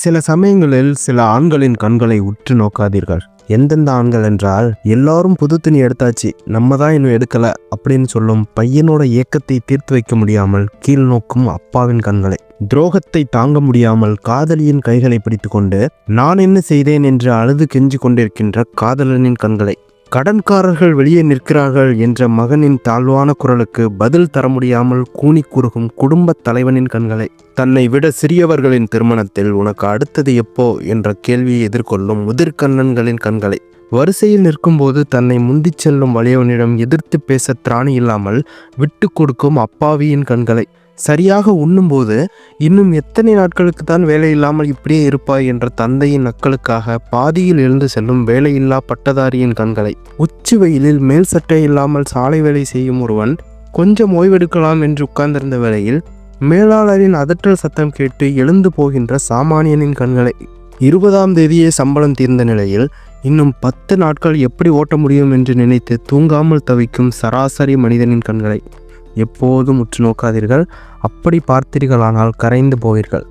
சில சமயங்களில் சில ஆண்களின் கண்களை உற்று நோக்காதீர்கள். எந்தெந்த ஆண்கள் என்றால் எல்லாரும் புது துணி எடுத்தாச்சு நம்ம தான் இன்னும் எடுக்கல அப்படின்னு சொல்லும் பையனோட ஏக்கத்தை தீர்த்து வைக்க முடியாமல் கீழ் நோக்கும் அப்பாவின் கண்களை. துரோகத்தை தாங்க முடியாமல் காதலியின் கைகளை பிடித்துக்கொண்டு நான் என்ன செய்தேன் என்று அழுது கெஞ்சி கொண்டிருக்கின்ற காதலனின் கண்களை. கடன்காரர்கள் வெளியே நிற்கிறார்கள் என்ற மகனின் தாழ்வான குரலுக்கு பதில் தர முடியாமல் கூனி குறுகும் குடும்பத் தலைவனின் கண்களை தன்னை விட சிறியவர்களின் திருமணத்தில் உனக்கு அடுத்தது எப்போ? என்ற கேள்வியை எதிர்கொள்ளும் முதிர்கண்ணன்களின் கண்களை. வரிசையில் நிற்கும்போது தன்னை முந்திச் செல்லும் வலியவனிடம் எதிர்த்து பேச திராணி இல்லாமல் விட்டு கொடுக்கும் அப்பாவியின் கண்களை. சரியாக உண்ணும்போது இன்னும் எத்தனை நாட்களுக்கு தான் வேலை இல்லாமல் இப்படியே இருப்பாய் என்ற தந்தையின் நக்களுக்காக பாதியில் எழுந்து செல்லும் வேலையில்லா பட்டதாரியின் கண்களை. உச்சி வெயிலில் மேல் சட்டை இல்லாமல் சாலை வேலை செய்யும் ஒருவன் கொஞ்சம் ஓய்வெடுக்கலாம் என்று உட்கார்ந்திருந்த வேளையில் மேலாளரின் அதட்டல் சத்தம் கேட்டு எழுந்து போகின்ற சாமானியனின் கண்களை. இருபதாம் தேதியே சம்பளம் தீர்ந்த நிலையில் இன்னும் பத்து நாட்கள் எப்படி ஓட்ட முடியும் என்று நினைத்து தூங்காமல் தவிக்கும் சராசரி மனிதனின் கண்களை. எப்போதும் உற்று நோக்காதீர்கள். அப்படி பார்த்தீர்களானால் கரைந்து போவீர்கள்.